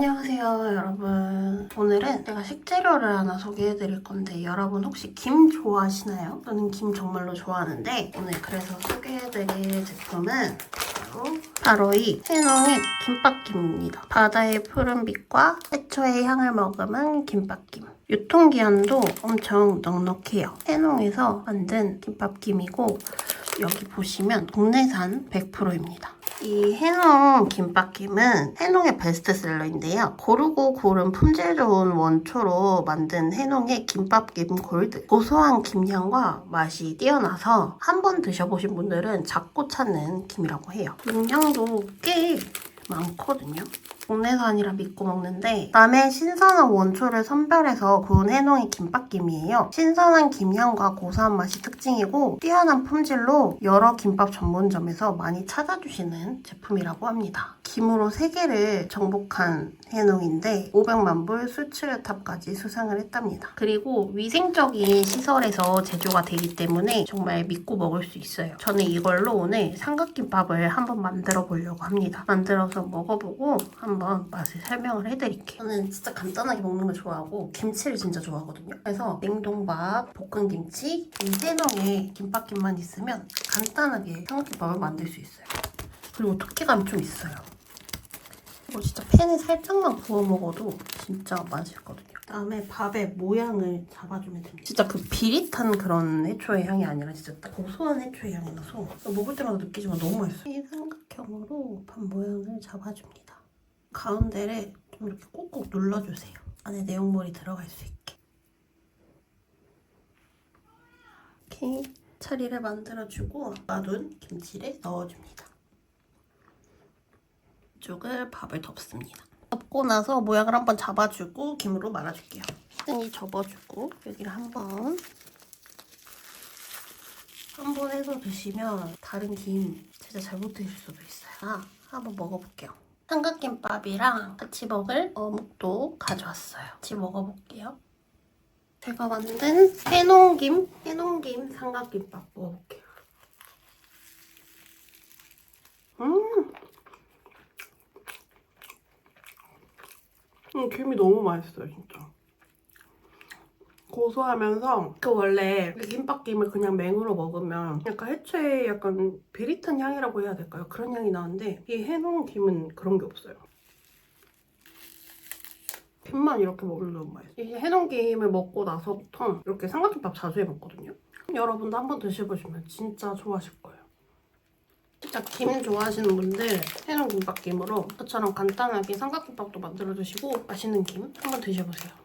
안녕하세요 여러분. 오늘은 제가 식재료를 하나 소개해 드릴 건데 여러분 혹시 김 좋아하시나요? 저는 김 정말로 좋아하는데 오늘 그래서 소개해 드릴 제품은 바로, 바로 이 해농의 김밥김입니다. 바다의 푸른빛과 해초의 향을 머금은 김밥김. 유통기한도 엄청 넉넉해요. 해농에서 만든 김밥김이고 여기 보시면 국내산 100%입니다 이 해농 김밥김은 해농의 베스트셀러인데요. 고르고 고른 품질 좋은 원초로 만든 해농의 김밥김 골드. 고소한 김향과 맛이 뛰어나서 한 번 드셔보신 분들은 자꾸 찾는 김이라고 해요. 김향도 꽤 많거든요. 국내산이라 믿고 먹는데 남의 신선한 원초를 선별해서 구운 해농의 김밥김이에요. 신선한 김향과 고소한 맛이 특징이고 뛰어난 품질로 여러 김밥 전문점에서 많이 찾아주시는 제품이라고 합니다. 김으로 세개를 정복한 해농인데 500만 불 수출탑까지 수상을 했답니다. 그리고 위생적인 시설에서 제조가 되기 때문에 정말 믿고 먹을 수 있어요. 저는 이걸로 오늘 삼각김밥을 한번 만들어 보려고 합니다. 만들어서 먹어보고 한번 맛을 설명을 해드릴게요. 저는 진짜 간단하게 먹는 걸 좋아하고 김치를 진짜 좋아하거든요. 그래서 냉동밥, 볶음김치, 이 해농에 김밥김만 있으면 간단하게 삼각김밥을 만들 수 있어요. 그리고 두께감이 좀 있어요. 이거 진짜 팬에 살짝만 구워 먹어도 진짜 맛있거든요. 그다음에 밥의 모양을 잡아주면 됩니다. 진짜 그 비릿한 그런 해초의 향이 아니라 진짜 딱 고소한 해초의 향이 나서 먹을 때마다 느끼지만 너무 맛있어요. 이 삼각형으로 밥 모양을 잡아줍니다. 가운데를 좀 이렇게 꾹꾹 눌러주세요. 안에 내용물이 들어갈 수 있게. 이렇게 자리를 만들어주고 놔둔 김치를 넣어줍니다. 이쪽을 밥을 덮습니다. 덮고 나서 모양을 한번 잡아주고 김으로 말아줄게요. 끈이 접어주고 여기를 한번 한 번 해서 드시면 다른 김 진짜 잘못 드실 수도 있어요. 아, 한번 먹어볼게요. 삼각김밥이랑 같이 먹을 어묵도 가져왔어요. 같이 먹어볼게요. 제가 만든 해농김, 해농김 삼각김밥 먹어볼게요. 음! 음, 김이 너무 맛있어요, 진짜. 고소하면서 그 원래 그 김밥김을 그냥 맹으로 먹으면 약간 해초의 약간 비릿한 향이라고 해야 될까요? 그런 향이 나는데 이 해놓은 김은 그런 게 없어요. 김만 이렇게 먹으면 너무 맛있어요. 이 해놓은 김을 먹고 나서부터 이렇게 삼각김밥 자주 해 먹거든요. 여러분도 한번 드셔보시면 진짜 좋아하실 거예요. 진짜 김 좋아하시는 분들 해놓은 김밥김으로 저처럼 간단하게 삼각김밥도 만들어 드시고 맛있는 김 한번 드셔보세요.